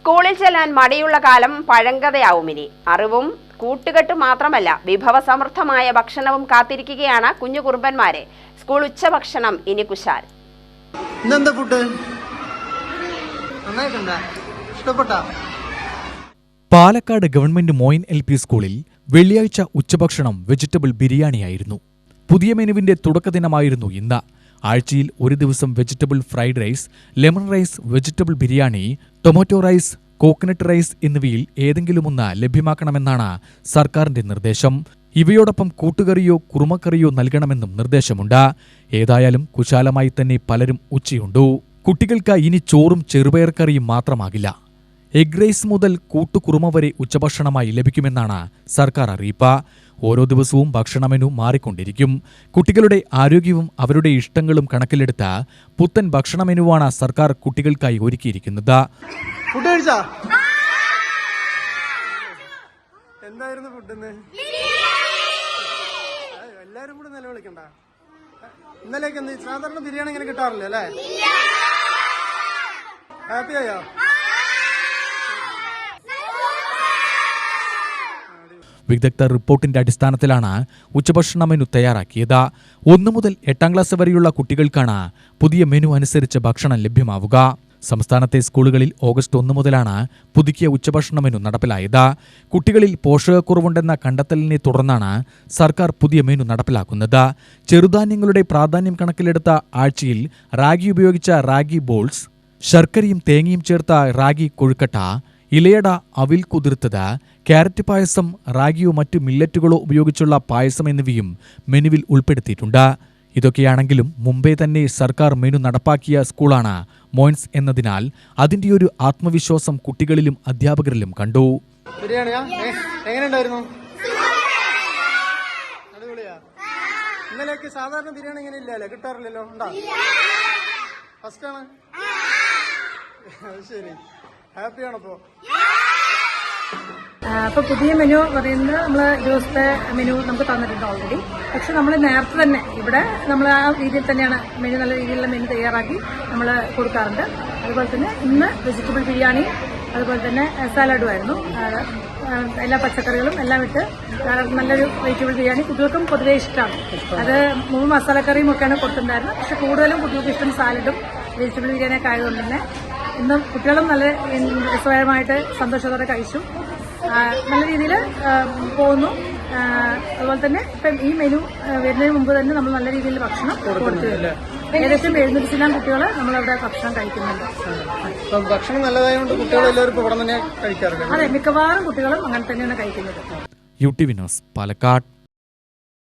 സ്കൂളിൽ ചെല്ലാൻ മടിയുള്ള കാലം പഴങ്കഥയാവും ഇനി. അറിവും കൂട്ടുകെട്ട് മാത്രമല്ല വിഭവസമൃദ്ധമായ ഭക്ഷണവും കാത്തിരിക്കുകയാണ് കുഞ്ഞു കുറുമ്പന്മാരെ. സ്കൂൾ ഉച്ചഭക്ഷണം ഇനി Kusal. Palakkad government Moyin L P സ്കൂളിൽ വെള്ളിയാഴ്ച ഉച്ചഭക്ഷണം വെജിറ്റബിൾ ബിരിയാണിയായിരുന്നു. പുതിയ മെനുവിന്റെ തുടക്കദിനമായിരുന്നു ഇന്ന്. ആഴ്ചയിൽ ഒരു ദിവസം vegetable fried rice lemon rice vegetable biryani tomato rice coconut rice എന്നിവയിൽ ഏതെങ്കിലുമൊന്ന് ലഭ്യമാക്കണമെന്നാണ് സർക്കാരിന്റെ നിർദ്ദേശം. ഇവയോടൊപ്പം കൂട്ടുകറിയോ കുറുമക്കറിയോ നൽകണമെന്നും നിർദ്ദേശമുണ്ട്. ഏതായാലും കുശാലമായി തന്നെ പലരും ഉച്ചയുണ്ടു. കുട്ടികൾക്ക് ഇനി ചോറും ചെറുപയർ കറിയും മാത്രമാകില്ല. എഗ് റൈസ് മുതൽ കൂട്ടുകുറുമ വരെ ഉച്ചഭക്ഷണമായി ലഭിക്കുമെന്നാണ് സർക്കാർ അറിയിപ്പ്. ഓരോ ദിവസവും ഭക്ഷണ മെനു മാറിക്കൊണ്ടിരിക്കും. കുട്ടികളുടെ ആരോഗ്യവും അവരുടെ ഇഷ്ടങ്ങളും കണക്കിലെടുത്ത പുത്തൻ ഭക്ഷണ മെനുവാണ് സർക്കാർ കുട്ടികൾക്കായി ഒരുക്കിയിരിക്കുന്നത്. എന്തായിരുന്നു ഫുഡ് ഇന്ന് ആ, എല്ലാരും കൂടെ നിലവിളിക്കണ്ട. ഇന്നലേക്ക് എന്ത് സാധാരണ ബിരിയാണി ഇങ്ങനെ കിട്ടാറില്ല അല്ലേ? ഹാപ്പി വിദഗ്ധ റിപ്പോർട്ടിന്റെ അടിസ്ഥാനത്തിലാണ് ഉച്ചഭക്ഷണ മെനു തയ്യാറാക്കിയത്. ഒന്നു മുതൽ എട്ടാം ക്ലാസ് വരെയുള്ള കുട്ടികൾക്കാണ് പുതിയ മെനു അനുസരിച്ച് ഭക്ഷണം ലഭ്യമാവുക. സംസ്ഥാനത്തെ സ്കൂളുകളിൽ ഓഗസ്റ്റ് ഒന്ന് മുതലാണ് പുതുക്കിയ ഉച്ചഭക്ഷണ മെനു നടപ്പിലായത്. കുട്ടികളിൽ പോഷകക്കുറവുണ്ടെന്ന കണ്ടെത്തലിനെ തുടർന്നാണ് സർക്കാർ പുതിയ മെനു നടപ്പിലാക്കുന്നത്. ചെറുധാന്യങ്ങളുടെ പ്രാധാന്യം കണക്കിലെടുത്ത ആഴ്ചയിൽ റാഗി ഉപയോഗിച്ച റാഗി ബോൾസ് ശർക്കരയും തേങ്ങയും ചേർത്ത റാഗി കൊഴുക്കട്ട ഇലയട അവിൽ കുതിർത്തത് ക്യാരറ്റ് പായസം റാഗിയോ മറ്റു മില്ലറ്റുകളോ ഉപയോഗിച്ചുള്ള പായസം എന്നിവയും മെനുവിൽ ഉൾപ്പെടുത്തിയിട്ടുണ്ട്. ഇതൊക്കെയാണെങ്കിലും മുംബൈ തന്നെ സർക്കാർ മെനു നടപ്പാക്കിയ സ്കൂളാണ് മോയിൻസ് എന്നതിനാൽ അതിന്റെ ഒരു ആത്മവിശ്വാസം കുട്ടികളിലും അധ്യാപകരിലും കണ്ടു. ഇന്നലെയൊക്കെ സാധാരണ ബിരിയാണി ഇങ്ങനെ ഇല്ലല്ലോ കിട്ടാറില്ലല്ലോ? ഉണ്ടോ? ഫസ്റ്റ് ആണ്? ശരി. ഹാപ്പിയാണപ്പോ. അപ്പോൾ അപ്പൊ പുതിയ മെനു പറയുന്നത് നമ്മൾ ദിവസത്തെ മെനു നമുക്ക് തന്നിട്ടുണ്ട് ഓൾറെഡി പക്ഷെ നമ്മൾ നേരത്തെ തന്നെ ഇവിടെ നമ്മൾ ആ രീതിയിൽ തന്നെയാണ് മെനു നല്ല രീതിയിലുള്ള മെനു തയ്യാറാക്കി നമ്മൾ കൊടുക്കാറുണ്ട്. അതുപോലെ തന്നെ ഇന്ന് വെജിറ്റബിൾ ബിരിയാണി അതുപോലെ തന്നെ സാലഡും ആയിരുന്നു. ആ, ആ, എല്ലാ പച്ചക്കറികളും എല്ലാം ഇട്ട് നല്ലൊരു വെജിറ്റബിൾ ബിരിയാണി കുട്ടികൾക്കും പൊതുവേ ഇഷ്ടമാണ് അത് മൂന്ന് മസാലക്കറിയും ഒക്കെയാണ് കൊടുത്തിട്ടുണ്ടായിരുന്നത്. പക്ഷെ കൂടുതലും കുട്ടികൾക്ക് ഇഷ്ടം സാലഡും വെജിറ്റബിൾ ബിരിയാണിയൊക്കെ ആയതുകൊണ്ട് തന്നെ ഇന്ന് കുട്ടികളും നല്ല സ്വയമായിട്ട് സന്തോഷത്തോടെ കഴിച്ചു. നല്ല രീതിയിൽ പോകുന്നു. അതുപോലെ തന്നെ ഇപ്പം ഈ മെനു വരുന്നതിന് മുമ്പ് തന്നെ നമ്മൾ നല്ല രീതിയിൽ ഭക്ഷണം കൊടുത്തിട്ടുണ്ട്. ഏകദേശം എഴുന്നൂറ്റി കുട്ടികൾ നമ്മളവിടെ ഭക്ഷണം കഴിക്കുന്നുണ്ട്. ഭക്ഷണം നല്ലതായതുകൊണ്ട് കുട്ടികൾ എല്ലാവരും ഇപ്പൊ ഇവിടെ തന്നെ കഴിക്കാറില്ല അതെ മിക്കവാറും കുട്ടികളും അങ്ങനെ തന്നെയാണ് കഴിക്കുന്നത്. യു ടി വിനോസ് പാലക്കാട്.